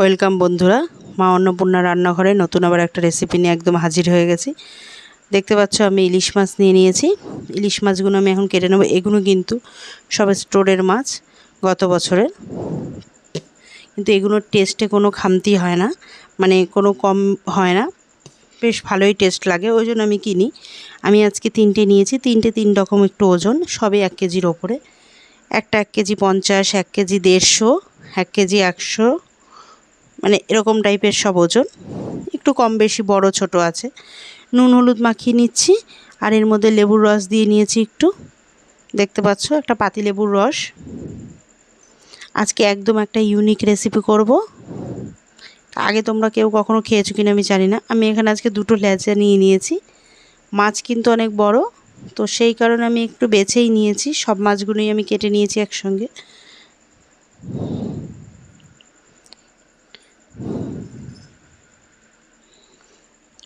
Welcome বন্ধুরা, মা অন্নপূর্ণা রান্নাঘরে নতুন আবার একটা রেসিপি নিয়ে একদম হাজির হয়ে গেছি। দেখতে পাচ্ছ আমি ইলিশ মাছ নিয়ে নিয়েছি। ইলিশ মাছগুলো আমি এখন কেটে নেব। এগুলো কিন্তু সব স্টোরের মাছ গত বছরের। কিন্তু এগুলোর টেস্টে কোনো খামতি হয় না মানে কোনো কম হয় না। বেশ ভালোই টেস্ট লাগে, ওই জন্য আমি কিনি। আমি আজকে তিনটে নিয়েছি, তিনটে তিন রকম একটু ওজন সবে এক কেজির ওপরে। একটা এক কেজি পঞ্চাশ, এক কেজি দেড়শো, এক কেজি একশো মানে এরকম টাইপের সব ওজন। একটু কম বেশি, বড়, ছোট আছে। নুন, হলুদ মাখিয়ে নিচ্ছি, আর এর মধ্যে লেবুর রস দিয়ে নিয়েছি একটু। দেখতে পাচ্ছ, একটা পাতি লেবুর রস। আজকে একদম একটা ইউনিক রেসিপি করব। আগে তোমরা কেউ কখনো খেয়েছো কিনা আমি জানি না। আমি এখানে আজকে দুটো লেজা নিয়ে নিয়েছি। মাছ কিন্তু অনেক বড়, তো সেই কারণে আমি একটু বেছেই নিয়েছি। সব মাছগুলোই আমি কেটে নিয়েছি একসঙ্গে।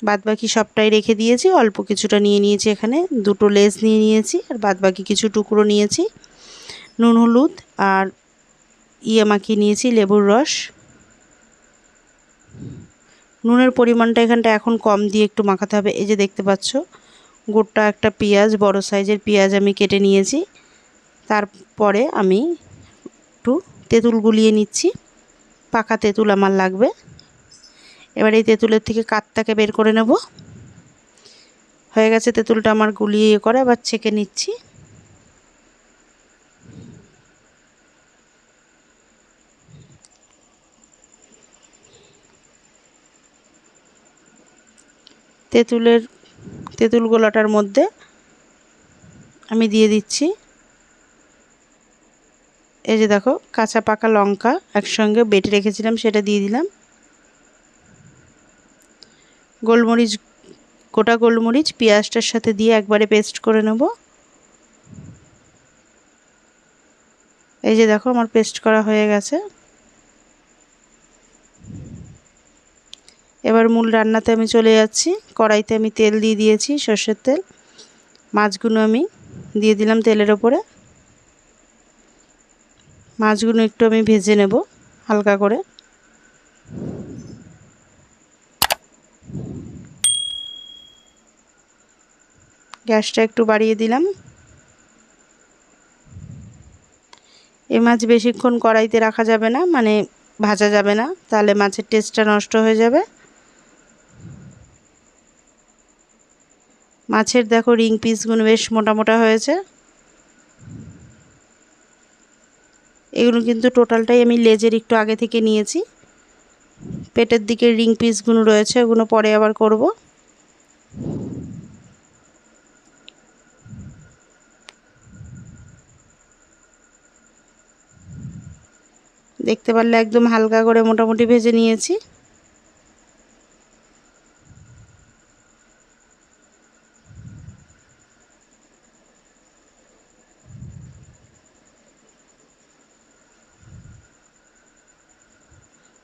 বাদ বাকি সবটাই রেখে দিয়েছি, অল্প কিছুটা নিয়ে নিয়েছি এখানে, দুটো লেস নিয়ে নিয়েছি, আর বাদ বাকি কিছু টুকরো নিয়েছি, নুন, হলুদ, আর ইয়ে নিয়েছি, লেবুর রস। নুনের পরিমাণটা এখানটা এখন কম দিয়ে একটু মাখাতে হবে, এই যে দেখতে পাচ্ছ, গোটা একটা পেঁয়াজ, বড় সাইজের পেঁয়াজ আমি কেটে নিয়েছি, তারপরে আমি একটু তেঁতুল গুলিয়ে নিচ্ছি, পাকা তেঁতুল আমার লাগবে। এবার এই তেঁতুলের থেকে কাতটাকে বের করে নেব। হয়ে গেছে তেঁতুলটা আমার গুলিয়ে ইয়ে করে আবার ছেঁকে নিচ্ছি। তেঁতুলের, তেঁতুল গোলাটার মধ্যে আমি দিয়ে দিচ্ছি। এই যে দেখো, কাঁচা পাকা লঙ্কা একসঙ্গে বেটে রেখেছিলাম, সেটা দিয়ে দিলাম। গোলমরিচ, গোটা গোলমরিচ পেঁয়াজটার সাথে দিয়ে একবারে পেস্ট করে নেব। এই যে দেখো আমার পেস্ট করা হয়ে গেছে। এবার মূল রান্নাতে আমি চলে যাচ্ছি। কড়াইতে আমি তেল দিয়ে দিয়েছি, সর্ষের তেল। মাছগুলো আমি দিয়ে দিলাম তেলের ওপরে। মাছগুলো একটু আমি ভেজে নেব হালকা করে। গ্যাসটা একটু বাড়িয়ে দিলাম। এ মাছ বেশিক্ষণ কড়াইতে রাখা যাবে না মানে ভাজা যাবে না, তাহলে মাছের টেস্টটা নষ্ট হয়ে যাবে। মাছের দেখো রিং পিসগুলো বেশ মোটা মোটা হয়েছে। এগুলো কিন্তু টোটালটাই আমি লেজের একটু আগে থেকে নিয়েছি। পেটের দিকে রিং পিসগুলো রয়েছে, ওগুলো পরে আবার করব। দেখতে পারলে একদম হালকা করে মোটামুটি ভেজে নিয়েছি।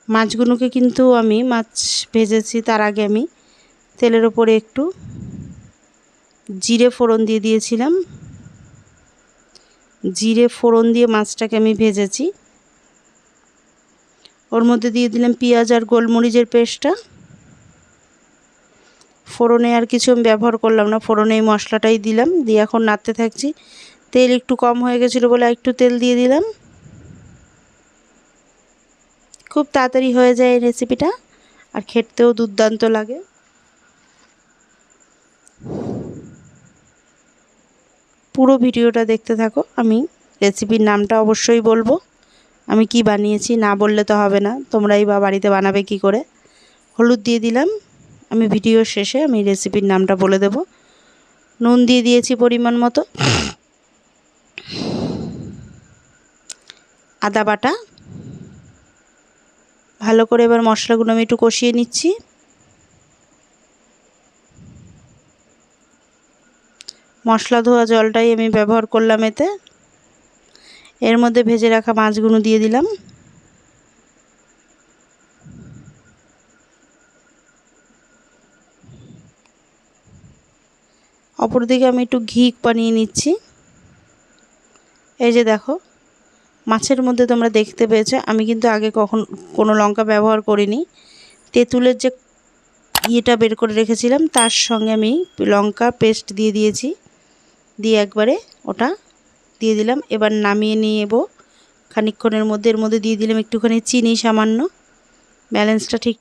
মাছগুলোকে কিন্তু আমি মাছ ভেজেছি, তার আগে আমি তেলের ওপরে একটু জিরে ফোড়ন দিয়ে দিয়েছিলাম। জিরে ফোড়ন দিয়ে মাছটাকে আমি ভেজেছি। ওর মধ্যে দিয়ে দিলাম পেঁয়াজ আর গোলমরিচের পেস্টটা। ফোড়নে আর কিছু আমি ব্যবহার করলাম না, ফোড়নে এই মশলাটাই দিলাম, দিয়ে এখন নাড়তে থাকছি। তেল একটু কম হয়ে গেছিল বলে একটু তেল দিয়ে দিলাম। খুব তাড়াতাড়ি হয়ে যায় এই রেসিপিটা আর খেতেও দুর্দান্ত লাগে। পুরো ভিডিওটা দেখতে থাকো, আমি রেসিপির নামটা অবশ্যই বলব। আমি কি বানিয়েছি না বললে তো হবে না। তোমরাই বা বাড়িতে বানাবে কি করে? হলুদ দিয়ে দিলাম। আমি ভিডিও শেষে আমি রেসিপির নামটা বলে দেব। নুন দিয়ে দিয়েছি পরিমাণ মতো। আদা বাটা। ভালো করে এবার মশলাগুলো আমি একটু কষিয়ে নিচ্ছি। মশলা ধোয়া জলটাই আমি ব্যবহার করলাম এতে। এর মধ্যে ভেজে রাখা মাছগুলো দিয়ে দিলাম। অপরদিকে আমি একটু ঘি বানিয়ে নিচ্ছি। এই যে দেখো, মাছের মধ্যে তোমরা দেখতে পেয়েছ, আমি কিন্তু আগে কখন কোনো লঙ্কা ব্যবহার করিনি। তেঁতুলের যে ইয়েটা বের করে রেখেছিলাম, তার সঙ্গে আমি লঙ্কা পেস্ট দিয়ে দিয়েছি। দিয়ে একবারে ওটা দিয়ে দিলাম। এবার নামিয়ে নিয়ে খানিক্ষণের মধ্যে, এর মধ্যে দিয়ে দিলাম একটুখানি চিনি সামান্য। ব্যালেন্সটা ঠিক